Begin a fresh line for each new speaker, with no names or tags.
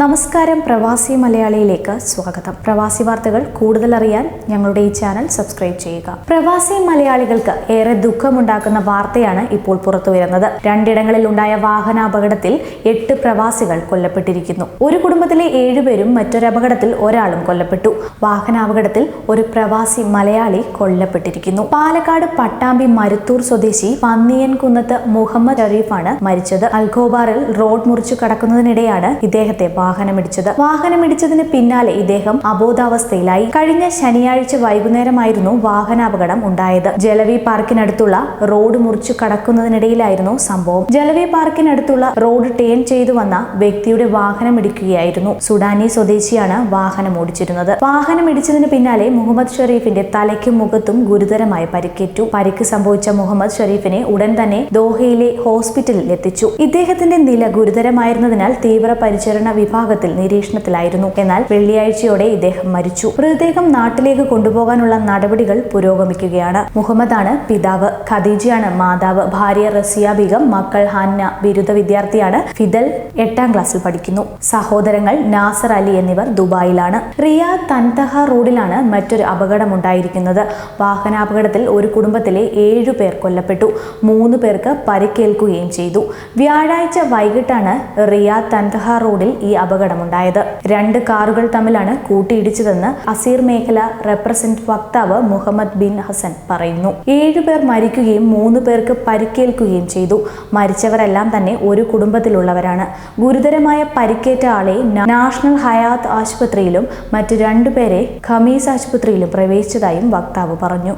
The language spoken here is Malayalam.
നമസ്കാരം പ്രവാസി മലയാളിയിലേക്ക് സ്വാഗതം. പ്രവാസി വാർത്തകൾ കൂടുതൽ അറിയാൻ ഞങ്ങളുടെ ഈ ചാനൽ സബ്സ്ക്രൈബ് ചെയ്യുക. പ്രവാസി മലയാളികൾക്ക് ഏറെ ദുഃഖമുണ്ടാക്കുന്ന വാർത്തയാണ് ഇപ്പോൾ പുറത്തുവരുന്നത്. രണ്ടിടങ്ങളിൽ ഉണ്ടായ വാഹനാപകടത്തിൽ എട്ട് പ്രവാസികൾ കൊല്ലപ്പെട്ടിരിക്കുന്നു. ഒരു കുടുംബത്തിലെ ഏഴുപേരും മറ്റൊരു അപകടത്തിൽ ഒരാളും കൊല്ലപ്പെട്ടു. വാഹനാപകടത്തിൽ ഒരു പ്രവാസി മലയാളി കൊല്ലപ്പെട്ടിരിക്കുന്നു. പാലക്കാട് പട്ടാമ്പി മരുത്തൂർ സ്വദേശി പന്നിയൻകുന്നത്ത് മുഹമ്മദ് ഷരീഫാണ് മരിച്ചത്. അൽഖോബാറിൽ റോഡ് മുറിച്ചു കടക്കുന്നതിനിടെയാണ് ഇദ്ദേഹത്തെ വാഹനമിടിച്ചത്. വാഹനമിടിച്ചതിന് പിന്നാലെ ഇദ്ദേഹം അബോധാവസ്ഥയിലായി. കഴിഞ്ഞ ശനിയാഴ്ച വൈകുന്നേരമായിരുന്നു വാഹനാപകടം ഉണ്ടായത്. ജലവി പാർക്കിനടുത്തുള്ള റോഡ് മുറിച്ചു കടക്കുന്നതിനിടയിലായിരുന്നു സംഭവം. ജലവി പാർക്കിനടുത്തുള്ള റോഡ് ടേൺ ചെയ്തു വന്ന വ്യക്തിയുടെ വാഹനം ഇടിക്കുകയായിരുന്നു സുഡാനി സ്വദേശിയാണ് വാഹനം ഓടിച്ചിരുന്നത്. വാഹനം ഇടിച്ചതിന് പിന്നാലെ മുഹമ്മദ് ഷെരീഫിന്റെ തലയ്ക്കും മുഖത്തും ഗുരുതരമായി പരിക്കേറ്റു. പരിക്ക് സംഭവിച്ച മുഹമ്മദ് ഷെരീഫിനെ ഉടൻ തന്നെ ദോഹയിലെ ഹോസ്പിറ്റലിൽ എത്തിച്ചു. ഇദ്ദേഹത്തിന്റെ നില ഗുരുതരമായിരുന്നതിനാൽ തീവ്ര പരിചരണ വിഭാഗത്തിൽ നിരീക്ഷണത്തിലായിരുന്നു. എന്നാൽ വെള്ളിയാഴ്ചയോടെ ഇദ്ദേഹം മരിച്ചു. മൃതദേഹം നാട്ടിലേക്ക് കൊണ്ടുപോകാനുള്ള നടപടികൾ പുരോഗമിക്കുകയാണ്. മുഹമ്മദാണ് പിതാവ്. ഖദീജയാണ് മാതാവ്. ഭാര്യ റസിയ ബീഗം മക്കൾ ഹന്ന ബിരുദ വിദ്യാർത്ഥിയാണ് ഫിദൽ എട്ടാം ക്ലാസ്സിൽ പഠിക്കുന്നു. സഹോദരങ്ങൾ നാസർ അലി എന്നിവർ ദുബായിലാണ്. റിയ തൻതഹ റോഡിലാണ് മറ്റൊരു അപകടമുണ്ടായിരിക്കുന്നത്. വാഹനാപകടത്തിൽ ഒരു കുടുംബത്തിലെ ഏഴു പേർ കൊല്ലപ്പെട്ടു. മൂന്ന് പേർക്ക് പരിക്കേൽക്കുകയും ചെയ്തു. വ്യാഴാഴ്ച വൈകിട്ടാണ് റിയ തൻതഹ റോഡിൽ ഈ അപകടമുണ്ടായത്. രണ്ട് കാറുകൾ തമ്മിലാണ് കൂട്ടിയിടിച്ചതെന്ന് അസീർ മേഖല റെപ്രസെന്റ് വക്താവ് മുഹമ്മദ് ബിൻ ഹസൻ പറയുന്നു. ഏഴുപേർ മരിക്കുകയും മൂന്ന് പേർക്ക് പരിക്കേൽക്കുകയും ചെയ്തു. മരിച്ചവരെല്ലാം തന്നെ ഒരു കുടുംബത്തിലുള്ളവരാണ്. ഗുരുതരമായ പരിക്കേറ്റ ആളെ നാഷണൽ ഹയാത്ത് ആശുപത്രിയിലും മറ്റ് രണ്ടുപേരെ ഖമീസ് ആശുപത്രിയിലും പ്രവേശിച്ചതായും വക്താവ് പറഞ്ഞു.